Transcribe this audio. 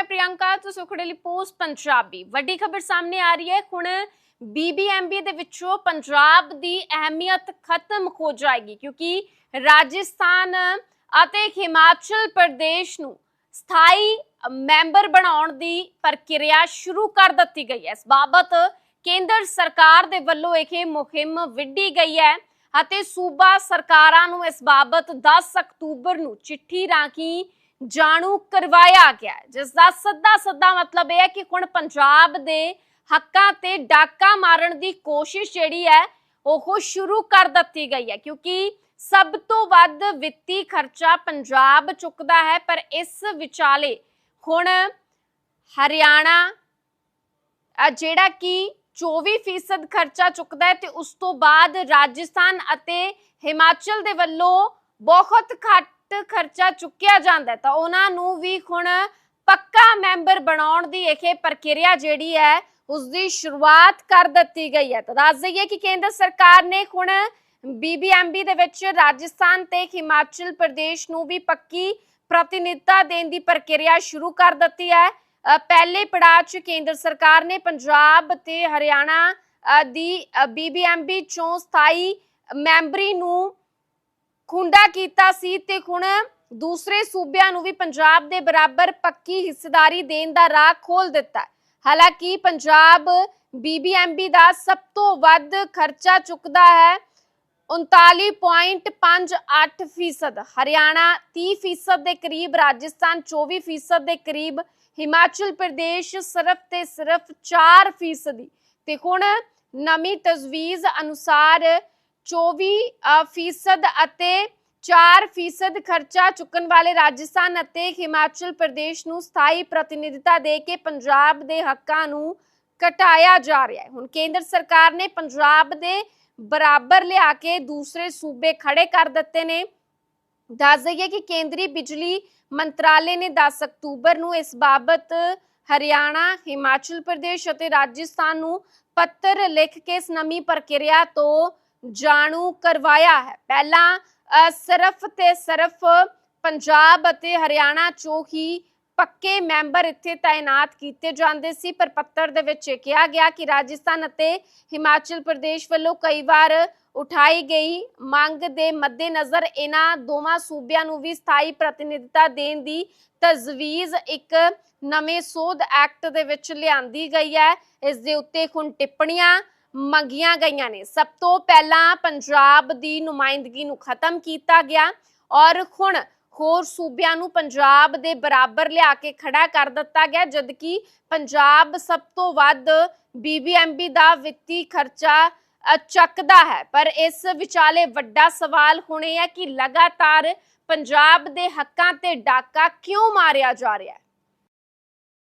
ਮੈਂ ਪ੍ਰਿਯੰਕਾ ਤੋਂ ਸੁਖੜੇਲੀ ਪੋਸਟ ਪੰਜਾਬੀ। ਵੱਡੀ ਖਬਰ ਸਾਹਮਣੇ ਆ ਰਹੀ ਹੈ, ਹੁਣ ਬੀਬੀਐਮਬੀ ਦੇ ਵਿੱਚੋਂ ਪੰਜਾਬ ਦੀ ਅਹਿਮੀਅਤ ਖਤਮ ਹੋ ਜਾਏਗੀ, ਕਿਉਂਕਿ ਰਾਜਸਥਾਨ ਅਤੇ ਹਿਮਾਚਲ ਪ੍ਰਦੇਸ਼ ਨੂੰ ਸਥਾਈ ਮੈਂਬਰ ਬਣਾਉਣ ਦੀ ਪ੍ਰਕਿਰਿਆ ਸ਼ੁਰੂ ਕਰ ਦਿੱਤੀ ਗਈ ਹੈ। ਇਸ ਬਾਬਤ ਕੇਂਦਰ ਸਰਕਾਰ ਦੇ ਵੱਲੋਂ ਇਹ ਮੁਹਿੰਮ ਵਿੱਢੀ ਗਈ ਹੈ ਅਤੇ ਸੂਬਾ ਸਰਕਾਰਾਂ ਨੂੰ ਇਸ ਬਾਬਤ 10 ਅਕਤੂਬਰ ਨੂੰ ਚਿੱਠੀ ਰਾਹੀਂ ਜਾਣੂ ਕਰਵਾਇਆ ਗਿਆ ਹੈ, ਜਿਸ ਦਾ ਸੱਦਾ ਸੱਦਾ ਮਤਲਬ ਇਹ ਹੈ ਕਿ ਹੁਣ ਪੰਜਾਬ ਦੇ ਹੱਕਾਂ ਤੇ ਡਾਕਾ ਮਾਰਨ ਦੀ ਕੋਸ਼ਿਸ਼ ਜਿਹੜੀ ਹੈ ਉਹ ਸ਼ੁਰੂ ਕਰ ਦਿੱਤੀ ਗਈ ਹੈ। ਕਿਉਂਕਿ ਸਭ ਤੋਂ ਵੱਧ ਵਿੱਤੀ ਖਰਚਾ ਪੰਜਾਬ ਚੁੱਕਦਾ ਹੈ ਪਰ ਇਸ ਵਿਚਾਲੇ ਹੁਣ ਹਰਿਆਣਾ ਜਿਹੜਾ ਕਿ 24% ਖਰਚਾ ਚੁੱਕਦਾ ਹੈ ਤੇ ਉਸ ਤੋਂ ਬਾਅਦ ਰਾਜਸਥਾਨ ਅਤੇ ਹਿਮਾਚਲ ਦੇ ਵੱਲੋਂ ਬਹੁਤ ਘੱਟ ਖਰਚਾ ਚੁੱਕਿਆ ਜਾਂਦਾ ਤਾਂ ਉਹਨਾਂ ਨੂੰ ਵੀ ਹੁਣ ਪੱਕਾ ਮੈਂਬਰ ਬਣਾਉਣ ਦੀ ਇਹ ਪ੍ਰਕਿਰਿਆ ਜਿਹੜੀ ਹੈ ਉਸ ਦੀ ਸ਼ੁਰੂਆਤ ਕਰ ਦਿੱਤੀ ਗਈ ਹੈ। ਤਾਂ ਦੱਸ ਦਈਏ ਕਿ ਕੇਂਦਰ ਸਰਕਾਰ ਨੇ ਹੁਣ ਬੀਬੀਐਮਬੀ ਦੇ ਵਿੱਚ ਰਾਜਸਥਾਨ ਤੇ ਹਿਮਾਚਲ ਪ੍ਰਦੇਸ਼ ਨੂੰ ਵੀ ਪੱਕੀ ਪ੍ਰਤੀਨਿਧਤਾ ਦੇਣ ਦੀ ਪ੍ਰਕਿਰਿਆ ਸ਼ੁਰੂ ਕਰ ਦਿੱਤੀ ਹੈ। ਪਹਿਲੇ ਪੜਾਅ 'ਚ ਕੇਂਦਰ ਸਰਕਾਰ ਨੇ ਪੰਜਾਬ ਤੇ ਹਰਿਆਣਾ ਅ, ਦੀ ਬੀਬੀਐਮਬੀ ਚੋਂ ਸਥਾਈ ਮੈਂਬਰੀ ਨੂੰ ਖੁੰਡਾ ਕੀਤਾ ਸੀ ਤੇ ਹੁਣ ਦੂਸਰੇ ਸੂਬਿਆਂ ਨੂੰ ਵੀ ਪੰਜਾਬ ਦੇ ਬਰਾਬਰ ਪੱਕੀ ਹਿੱਸੇਦਾਰੀ ਦੇਣ ਦਾ ਰਾਹ ਖੋਲ ਦਿੱਤਾ ਹਾਲਾਂਕਿ ਪੰਜਾਬ ਬੀਬੀਐਮਬੀ ਦਾ ਸਭ ਤੋਂ ਵੱਧ ਖਰਚਾ ਚੁੱਕਦਾ ਹੈ। 39.58 ਫੀਸਦ। ਹਰਿਆਣਾ 30 ਫੀਸਦ ਦੇ ਕਰੀਬ, ਰਾਜਸਥਾਨ 24 ਫੀਸਦ ਦੇ ਕਰੀਬ, ਹਿਮਾਚਲ ਪ੍ਰਦੇਸ਼ ਸਿਰਫ ਤੇ ਸਿਰਫ 4 ਫੀਸਦੀ। ਤੇ ਹੁਣ ਨਵੀਂ ਤਜਵੀਜ਼ ਅਨੁਸਾਰ 24 ਅ, ਫੀਸਦ ਅਤੇ 4 ਫੀਸਦ ਖਰਚਾ ਚੁੱਕਣ ਵਾਲੇ ਰਾਜਸਥਾਨ ਅਤੇ ਹਿਮਾਚਲ ਪ੍ਰਦੇਸ਼ ਨੂੰ ਸਥਾਈ ਪ੍ਰਤੀਨਿਧਤਾ ਦੇ ਕੇ ਪੰਜਾਬ ਦੇ ਹੱਕਾਂ ਨੂੰ ਘਟਾਇਆ ਜਾ ਰਿਹਾ ਹੈ। ਹੁਣ ਕੇਂਦਰ ਸਰਕਾਰ ਨੇ ਪੰਜਾਬ ਦੇ ਬਰਾਬਰ ਲਿਆ ਕੇ ਦੂਸਰੇ ਸੂਬੇ ਖੜੇ ਕਰ ਦਿੱਤੇ ਨੇ। ਦੱਸ ਦਈਏ ਕਿ ਕੇਂਦਰੀ ਬਿਜਲੀ ਮੰਤਰਾਲੇ ਨੇ 10 ਅਕਤੂਬਰ ਨੂੰ ਇਸ ਬਾਬਤ ਹਰਿਆਣਾ ਹਿਮਾਚਲ ਪ੍ਰਦੇਸ਼ ਅਤੇ ਰਾਜਸਥਾਨ ਨੂੰ ਪੱਤਰ ਲਿਖ ਕੇ ਇਸ ਨਵੀਂ ਪ੍ਰਕਿਰਿਆ ਤੋਂ ਜਾਣੂ ਕਰਵਾਇਆ ਹੈ। ਪਹਿਲਾਂ ਸਿਰਫ ਤੇ ਸਿਰਫ ਪੰਜਾਬ ਅਤੇ ਹਰਿਆਣਾ ਚੋਂ ਹੀ ਪੱਕੇ ਮੈਂਬਰ ਇੱਥੇ ਤਾਇਨਾਤ ਕੀਤੇ ਜਾਂਦੇ ਸੀ, ਪਰ ਪੱਤਰ ਦੇ ਵਿੱਚ ਕਿਹਾ ਗਿਆ ਕਿ ਰਾਜਸਥਾਨ ਅਤੇ ਹਿਮਾਚਲ ਪ੍ਰਦੇਸ਼ ਵੱਲੋਂ ਕਈ ਵਾਰ ਉਠਾਈ ਗਈ ਮੰਗ ਦੇ ਮੱਦੇਨਜ਼ਰ ਇਹਨਾਂ ਦੋਵਾਂ ਸੂਬਿਆਂ ਨੂੰ ਵੀ ਸਥਾਈ ਪ੍ਰਤੀਨਿਧਤਾ ਦੇਣ ਦੀ ਤਜਵੀਜ਼ ਇੱਕ ਨਵੇਂ ਸੋਧ ਐਕਟ ਦੇ ਵਿੱਚ ਲਿਆਂਦੀ ਗਈ ਹੈ। ਇਸ ਦੇ ਉੱਤੇ ਹੁਣ ਟਿੱਪਣੀਆਂ ਮੰਗੀਆਂ ਗਈਆਂ ਨੇ। ਸਭ ਤੋਂ ਪਹਿਲਾਂ ਪੰਜਾਬ ਦੀ ਨੁਮਾਇੰਦਗੀ ਨੂੰ ਖਤਮ ਕੀਤਾ ਗਿਆ ਔਰ ਹੁਣ ਹੋਰ ਸੂਬਿਆਂ ਨੂੰ ਪੰਜਾਬ ਦੇ ਬਰਾਬਰ ਲਿਆ ਕੇ ਖੜਾ ਕਰ ਦਿੱਤਾ ਗਿਆ, ਜਦਕਿ ਪੰਜਾਬ ਸਭ ਤੋਂ ਵੱਧ ਬੀਬੀਐਮਬੀ ਦਾ ਵਿੱਤੀ ਖਰਚਾ ਚੱਕਦਾ ਹੈ। ਪਰ ਇਸ ਵਿਚਾਲੇ ਵੱਡਾ ਸਵਾਲ ਹੁਣ ਇਹ ਹੈ ਕਿ ਲਗਾਤਾਰ ਪੰਜਾਬ ਦੇ ਹੱਕਾਂ ਤੇ ਡਾਕਾ ਕਿਉਂ ਮਾਰਿਆ ਜਾ ਰਿਹਾ ਹੈ?